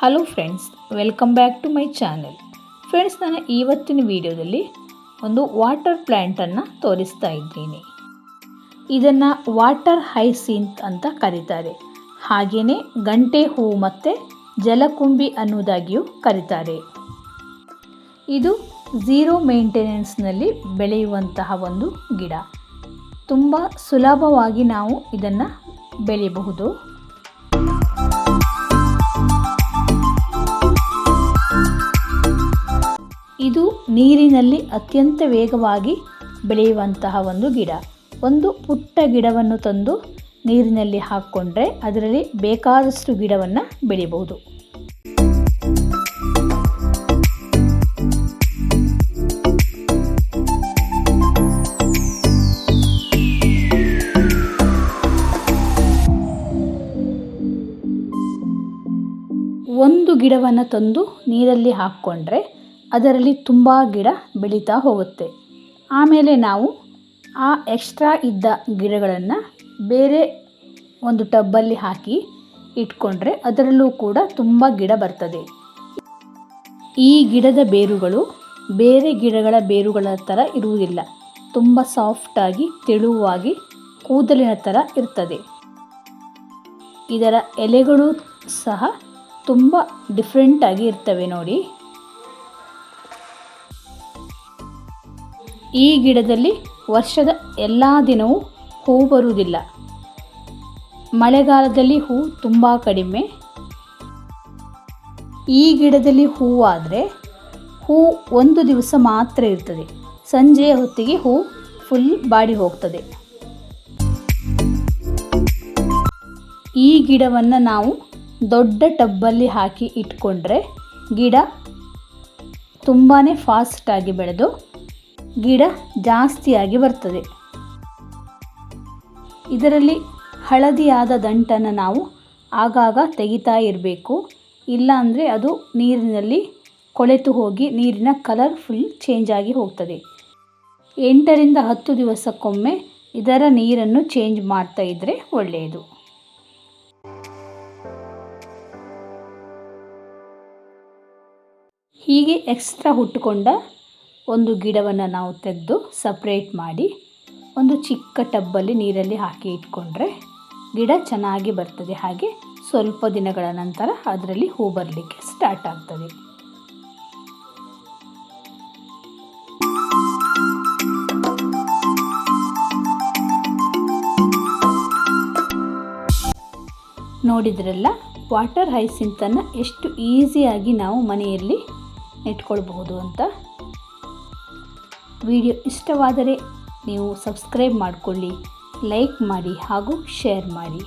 Hello friends, welcome back to my channel. Friends ನಾನು ಇವತ್ತಿನ ವಿಡಿಯೋದಲ್ಲಿ ಒಂದು ವಾಟರ್ ಪ್ಲ್ಯಾಂಟನ್ನು ತೋರಿಸ್ತಾ ಇದ್ದೀನಿ. ಇದನ್ನು ವಾಟರ್ ಹೈಸಿಂತ್ ಅಂತ ಕರೀತಾರೆ. ಹಾಗೆಯೇ ಗಂಟೆ ಹೂವು ಮತ್ತು ಜಲಕುಂಬಿ ಅನ್ನೋದಾಗಿಯೂ ಕರೀತಾರೆ. ಇದು ಝೀರೋ ಮೇಂಟೆನೆನ್ಸ್ನಲ್ಲಿ ಬೆಳೆಯುವಂತಹ ಒಂದು ಗಿಡ. ತುಂಬ ಸುಲಭವಾಗಿ ನಾವು ಇದನ್ನು ಬೆಳೆಯಬಹುದು ಇದು ನೀರಿನಲ್ಲಿ ಅತ್ಯಂತ ವೇಗವಾಗಿ ಬೆಳೆಯುವಂತಹ ಒಂದು ಗಿಡ. ಒಂದು ಪುಟ್ಟ ಗಿಡವನ್ನು ತಂದು ನೀರಿನಲ್ಲಿ ಹಾಕ್ಕೊಂಡ್ರೆ ಅದರಲ್ಲಿ ಬೇಕಾದಷ್ಟು ಗಿಡವನ್ನು ಬೆಳೆಯಬಹುದು ಒಂದು ಗಿಡವನ್ನು ತಂದು ನೀರಲ್ಲಿ ಹಾಕ್ಕೊಂಡ್ರೆ ಅದರಲ್ಲಿ ತುಂಬ ಗಿಡ ಬೆಳೀತಾ ಹೋಗುತ್ತೆ. ಆಮೇಲೆ ನಾವು ಆ ಎಕ್ಸ್ಟ್ರಾ ಇದ್ದ ಗಿಡಗಳನ್ನು ಬೇರೆ ಒಂದು ಟಬ್ಬಲ್ಲಿ ಹಾಕಿ ಇಟ್ಕೊಂಡ್ರೆ ಅದರಲ್ಲೂ ಕೂಡ ತುಂಬ ಗಿಡ ಬರ್ತದೆ. ಈ ಗಿಡದ ಬೇರುಗಳು ಬೇರೆ ಗಿಡಗಳ ಬೇರುಗಳ ಥರ ಇರುವುದಿಲ್ಲ. ತುಂಬ ಸಾಫ್ಟಾಗಿ ತೆಳುವಾಗಿ, ಕೂದಲಿನ ಥರ ಇರ್ತದೆ. ಇದರ ಎಲೆಗಳು ಸಹ ತುಂಬ ಡಿಫ್ರೆಂಟಾಗಿ ಇರ್ತವೆ ನೋಡಿ. ಈ ಗಿಡದಲ್ಲಿ ವರ್ಷದ ಎಲ್ಲ ದಿನವೂ ಹೂ ಬರುವುದಿಲ್ಲ. ಮಳೆಗಾಲದಲ್ಲಿ ಹೂ ತುಂಬ ಕಡಿಮೆ. ಈ ಗಿಡದಲ್ಲಿ ಹೂವಾದರೆ ಹೂ ಒಂದು ದಿವಸ ಮಾತ್ರ ಇರ್ತದೆ. ಸಂಜೆಯ ಹೊತ್ತಿಗೆ ಹೂ ಫುಲ್ ಬಾಡಿ ಹೋಗ್ತದೆ. ಈ ಗಿಡವನ್ನು ನಾವು ದೊಡ್ಡ ಟಬ್ಬಲ್ಲಿ ಹಾಕಿ ಇಟ್ಕೊಂಡ್ರೆ ಗಿಡ ತುಂಬಾ ಫಾಸ್ಟಾಗಿ ಬೆಳೆದು ಗಿಡ ಜಾಸ್ತಿಯಾಗಿ ಬರ್ತದೆ. ಇದರಲ್ಲಿ ಹಳದಿಯಾದ ದಂಟನ್ನು ನಾವು ಆಗಾಗ ತೆಗಿತಾ ಇರಬೇಕು. ಇಲ್ಲಾಂದರೆ ಅದು ನೀರಿನಲ್ಲಿ ಕೊಳೆತು ಹೋಗಿ ನೀರಿನ ಕಲರ್ ಫುಲ್ ಚೇಂಜ್ ಆಗಿ ಹೋಗ್ತದೆ. ಎಂಟರಿಂದ ಹತ್ತು ದಿವಸಕ್ಕೊಮ್ಮೆ ಇದರ ನೀರನ್ನು ಚೇಂಜ್ ಮಾಡ್ತಾ ಇದ್ದರೆ ಒಳ್ಳೆಯದು. ಹೀಗೆ ಎಕ್ಸ್ಟ್ರಾ ಹುಟ್ಟುಕೊಂಡ ಒಂದು ಗಿಡವನ್ನು ನಾವು ತೆಗೆದು ಸಪ್ರೇಟ್ ಮಾಡಿ ಒಂದು ಚಿಕ್ಕ ಟಬ್ಬಲ್ಲಿ ನೀರಲ್ಲಿ ಹಾಕಿ ಇಟ್ಕೊಂಡ್ರೆ ಗಿಡ ಚೆನ್ನಾಗಿ ಬರ್ತದೆ. ಹಾಗೆ ಸ್ವಲ್ಪ ದಿನಗಳ ನಂತರ ಅದರಲ್ಲಿ ಹೂ ಬರಲಿಕ್ಕೆ ಸ್ಟಾರ್ಟ್ ಆಗ್ತದೆ. ನೋಡಿದ್ರಲ್ಲ ವಾಟರ್ ಹೈಸಿಂತನ್ನು ಎಷ್ಟು ಈಸಿಯಾಗಿ ನಾವು ಮನೆಯಲ್ಲಿ ನೆಟ್ಕೊಳ್ಬಹುದು ಅಂತ? ವಿಡಿಯೋ ಇಷ್ಟವಾದರೆ ನೀವು ಸಬ್ಸ್ಕ್ರೈಬ್ ಮಾಡಿಕೊಳ್ಳಿ ಲೈಕ್ ಮಾಡಿ ಹಾಗೂ ಶೇರ್ ಮಾಡಿ.